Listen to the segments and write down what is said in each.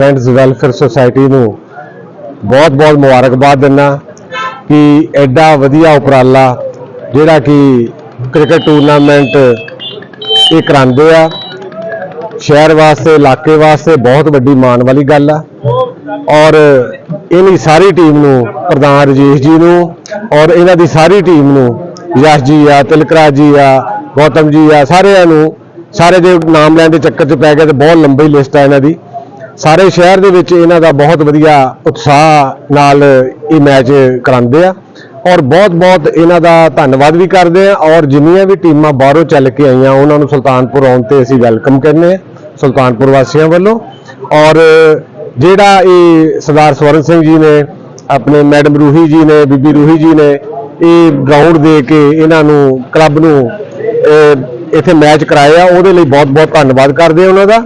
Friends welfare society ਨੂੰ ਬਹੁਤ ਬਹੁਤ ਮੁਬਾਰਕਬਾਦ ਦਿੰਦਾ ਕਿ ਐਡਾ ਵਧੀਆ ਉਪਰਾਲਾ ਜਿਹੜਾ ਕਿ ਕ੍ਰਿਕਟ ਟੂਰਨਾਮੈਂਟ ਇਹ ਕਰਾਉਂਦੇ ਆ। ਸ਼ਹਿਰ ਵਾਸਤੇ, ਇਲਾਕੇ ਵਾਸਤੇ ਬਹੁਤ ਵੱਡੀ ਮਾਣ ਵਾਲੀ ਗੱਲ ਆ। ਔਰ ਇਹਨੀ ਸਾਰੀ ਟੀਮ ਨੂੰ, ਪ੍ਰਧਾਨ ਰਜੇਸ਼ ਜੀ ਨੂੰ ਔਰ ਇਹਨਾਂ ਦੀ ਸਾਰੀ ਟੀਮ ਨੂੰ, ਯਸ਼ ਜੀ ਆ ਤਿਲਕਰਾਜ ਜੀ ਆ, ਗੌਤਮ ਜੀ ਆ, ਸਾਰਿਆਂ ਨੂੰ, ਸਾਰੇ ਦੇ ਨਾਮ ਲੈਣ ਦੇ ਚੱਕਰ 'ਚ ਪੈ ਗਏ ਤੇ ਬਹੁਤ ਲੰਬੀ ਲਿਸਟ ਆ ਇਹਨਾਂ ਦੀ। ਸਾਰੇ ਸ਼ਹਿਰ ਦੇ ਵਿੱਚ ਇਹਨਾਂ ਦਾ ਬਹੁਤ ਵਧੀਆ ਉਤਸ਼ਾਹ ਨਾਲ ਇਹ ਮੈਚ ਕਰਾਉਂਦੇ ਆ। ਔਰ ਬਹੁਤ ਬਹੁਤ ਇਹਨਾਂ ਦਾ ਧੰਨਵਾਦ ਵੀ ਕਰਦੇ ਆ। ਔਰ ਜਿੰਨੀਆਂ ਵੀ ਟੀਮਾਂ ਬਾਹਰੋਂ ਚੱਲ ਕੇ ਆਈਆਂ, ਉਹਨਾਂ ਨੂੰ ਸੁਲਤਾਨਪੁਰ ਆਉਣ ਤੇ ਅਸੀਂ ਵੈਲਕਮ ਕਰਨੇ ਆ, ਸੁਲਤਾਨਪੁਰ ਵਾਸੀਆਂ ਵੱਲੋਂ। ਔਰ ਜਿਹੜਾ ਇਹ ਸਰਦਾਰ ਸਵਰਨ ਸਿੰਘ ਜੀ ਨੇ, ਆਪਣੇ ਮੈਡਮ ਰੂਹੀ ਜੀ ਨੇ, ਬੀਬੀ ਰੂਹੀ ਜੀ ਨੇ, ਇਹ ਗਰਾਊਂਡ ਦੇ ਕੇ ਇਹਨਾਂ ਨੂੰ ਕਲੱਬ ਨੂੰ ਇੱਥੇ ਮੈਚ ਕਰਾਇਆ, ਉਹਦੇ ਲਈ ਬਹੁਤ ਬਹੁਤ ਧੰਨਵਾਦ ਕਰਦੇ ਆ ਉਹਨਾਂ ਦਾ।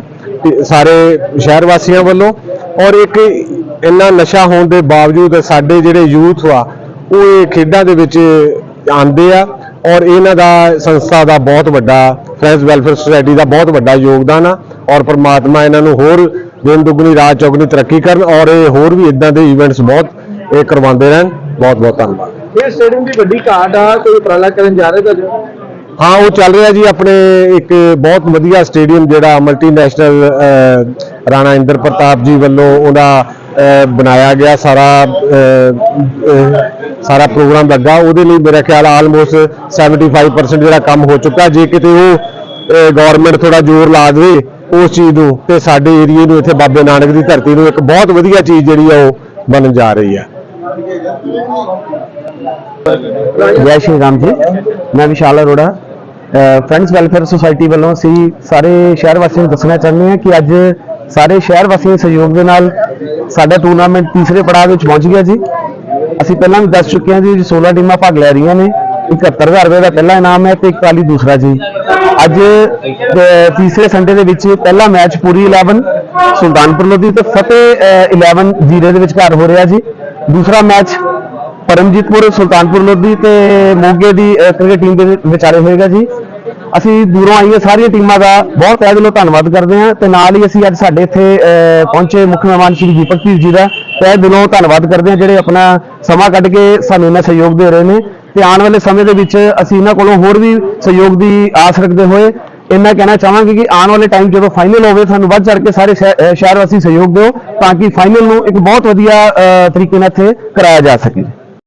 ਸਾਰੇ ਸ਼ਹਿਰ ਵਾਸੀਆਂ ਵੱਲੋਂ ਔਰ ਇੱਕ ਇੰਨਾ ਨਸ਼ਾ ਹੋਣ ਦੇ ਬਾਵਜੂਦ ਸਾਡੇ ਜਿਹੜੇ ਯੂਥ ਆ, ਉਹ ਇਹ ਖੇਡਾਂ ਦੇ ਵਿੱਚ ਆਉਂਦੇ ਆ ਔਰ ਇਹਨਾਂ ਦਾ ਸੰਸਥਾ ਦਾ ਬਹੁਤ ਵੱਡਾ ਫਰੈਂਡਸ ਵੈਲਫੇਅਰ ਸੁਸਾਇਟੀ ਦਾ ਬਹੁਤ ਵੱਡਾ ਯੋਗਦਾਨ ਆ ਔਰ ਪ੍ਰਮਾਤਮਾ ਇਹਨਾਂ ਨੂੰ ਹੋਰ ਦਿਨ ਦੁਗਣੀ, ਰਾਤ ਚੌਗਣੀ ਤਰੱਕੀ ਕਰਨ ਔਰ ਇਹ ਹੋਰ ਵੀ ਇਦਾਂ ਦੇ ਇਵੈਂਟਸ ਬਹੁਤ ਇਹ ਕਰਵਾਉਂਦੇ ਰਹਿਣ। ਬਹੁਤ ਬਹੁਤ ਧੰਨਵਾਦ। ਇਹ ਸਟੇਡੀਅਮ ਦੀ ਵੱਡੀ ਘਾਟ ਆ, ਕੋਈ ਉਪਰਾਲਾ ਕਰਨ ਜਾ ਰਹੇ ਤਾਂ ਹਾਂ, ਉਹ ਚੱਲ ਰਿਹਾ ਜੀ, ਆਪਣੇ ਇੱਕ ਬਹੁਤ ਵਧੀਆ ਸਟੇਡੀਅਮ ਜਿਹੜਾ ਮਲਟੀਨੈਸ਼ਨਲ ਰਾਣਾ ਇੰਦਰ ਪ੍ਰਤਾਪ ਜੀ ਵੱਲੋਂ ਉਹਦਾ ਬਣਾਇਆ ਗਿਆ ਸਾਰਾ ਸਾਰਾ ਪ੍ਰੋਗਰਾਮ ਲੱਗਾ। ਉਹਦੇ ਲਈ ਮੇਰਾ ਖਿਆਲ ਆਲਮੋਸਟ 75% ਜਿਹੜਾ ਕੰਮ ਹੋ ਚੁੱਕਾ। ਜੇ ਕਿਤੇ ਉਹ ਗਵਰਨਮੈਂਟ ਥੋੜਾ ਜ਼ੋਰ ਲਾ ਦੇਵੇ ਉਸ ਚੀਜ਼ ਨੂੰ, ਤੇ ਸਾਡੇ ਏਰੀਏ ਨੂੰ ਇੱਥੇ ਬਾਬੇ ਨਾਨਕ ਦੀ ਧਰਤੀ ਨੂੰ ਇੱਕ ਬਹੁਤ ਵਧੀਆ ਚੀਜ਼ ਜਿਹੜੀ ਆ, ਉਹ ਬਣਨ ਜਾ ਰਹੀ ਹੈ ਜੈ ਸ਼੍ਰੀ ਰਾਮ ਜੀ। ਮੈਂ Vishal Arora. Friends welfare society ਵੱਲੋਂ ਅਸੀਂ ਸਾਰੇ ਸ਼ਹਿਰ ਵਾਸੀਆਂ ਨੂੰ ਦੱਸਣਾ ਚਾਹੁੰਦੇ ਹਾਂ ਕਿ ਅੱਜ ਸਾਰੇ ਸ਼ਹਿਰ ਵਾਸੀਆਂ ਦੇ ਸਹਿਯੋਗ ਦੇ ਨਾਲ ਸਾਡਾ ਟੂਰਨਾਮੈਂਟ ਤੀਸਰੇ ਪੜਾਅ ਵਿੱਚ ਪਹੁੰਚ ਗਿਆ ਜੀ। ਅਸੀਂ ਪਹਿਲਾਂ ਵੀ ਦੱਸ ਚੁੱਕੇ ਹਾਂ ਜੀ 16 ਟੀਮਾਂ ਭਾਗ ਲੈ ਰਹੀਆਂ ਨੇ। 71000 ਰੁਪਏ ਦਾ ਪਹਿਲਾ ਇਨਾਮ ਹੈ ਤੇ 41 ਦੂਸਰਾ ਜੀ। ਅੱਜ ਤੀਸਰੇ ਸੰਡੇ ਦੇ ਵਿੱਚ ਪਹਿਲਾ ਮੈਚ ਪੂਰੀ 11 ਸੁਲਤਾਨਪੁਰ ਲੋਧੀ ਤੇ ਫਤਿਹ ਅਹ, 11 ਜੀਰੇ ਦੇ ਵਿਚਕਾਰ ਹੋ ਰਿਹਾ ਜੀ। ਦੂਸਰਾ ਮੈਚ ਪਰਮਜੀਤਪੁਰ ਸੁਲਤਾਨਪੁਰ ਲੋਧੀ ਤੇ ਮੋਗੇ ਦੀ ਕ੍ਰਿਕਟ ਟੀਮ ਦੇ ਵਿਚਾਰੇ ਹੋਏਗਾ ਜੀ। ਅਸੀਂ ਦੂਰੋਂ ਆਈਆਂ ਸਾਰੀਆਂ ਟੀਮਾਂ ਦਾ ਬਹੁਤ ਤਹਿ ਦਿਲੋਂ ਧੰਨਵਾਦ ਕਰਦੇ ਹਾਂ ਤੇ ਨਾਲ ਹੀ ਅਸੀਂ ਅੱਜ ਸਾਡੇ ਇੱਥੇ ਪਹੁੰਚੇ ਮੁੱਖ ਮਹਿਮਾਨ ਸ਼੍ਰੀ ਦੀਪਕ ਧੀਰ ਜੀ ਦਾ। ਤਹਿ ਦਿਲੋਂ ਧੰਨਵਾਦ ਕਰਦੇ ਹਾਂ ਜਿਹੜੇ ਆਪਣਾ ਸਮਾਂ ਕੱਢ ਕੇ ਸਾਨੂੰ ਇਹਨਾਂ ਸਹਿਯੋਗ ਦੇ ਰਹੇ ਨੇ। ਤੇ ਆਉਣ ਵਾਲੇ ਸਮੇਂ ਦੇ ਵਿੱਚ ਅਸੀਂ ਇਹਨਾਂ ਕੋਲੋਂ ਹੋਰ ਵੀ ਸਹਿਯੋਗ ਦੀ ਆਸ ਰੱਖਦੇ ਹੋਏ ਇੰਨਾ ਕਹਿਣਾ ਚਾਹਾਂਗੇ ਕਿ ਆਉਣ ਵਾਲੇ ਟਾਈਮ ਜਦੋਂ ਫਾਈਨਲ ਹੋਵੇ, ਸਾਨੂੰ ਵੱਧ ਚੜ ਕੇ ਸਾਰੇ ਸ਼ਹਿ- ਸ਼ਹਿਰ ਵਾਸੀ ਸਹਿਯੋਗ ਦਿਓ ਤਾਂ ਕਿ ਫਾਈਨਲ ਨੂੰ ਇੱਕ ਬਹੁਤ ਵਧੀਆ ਤਰੀਕੇ ਨਾਲ ਇੱਥੇ ਕਰਾਇਆ ਜਾ ਸਕੇ।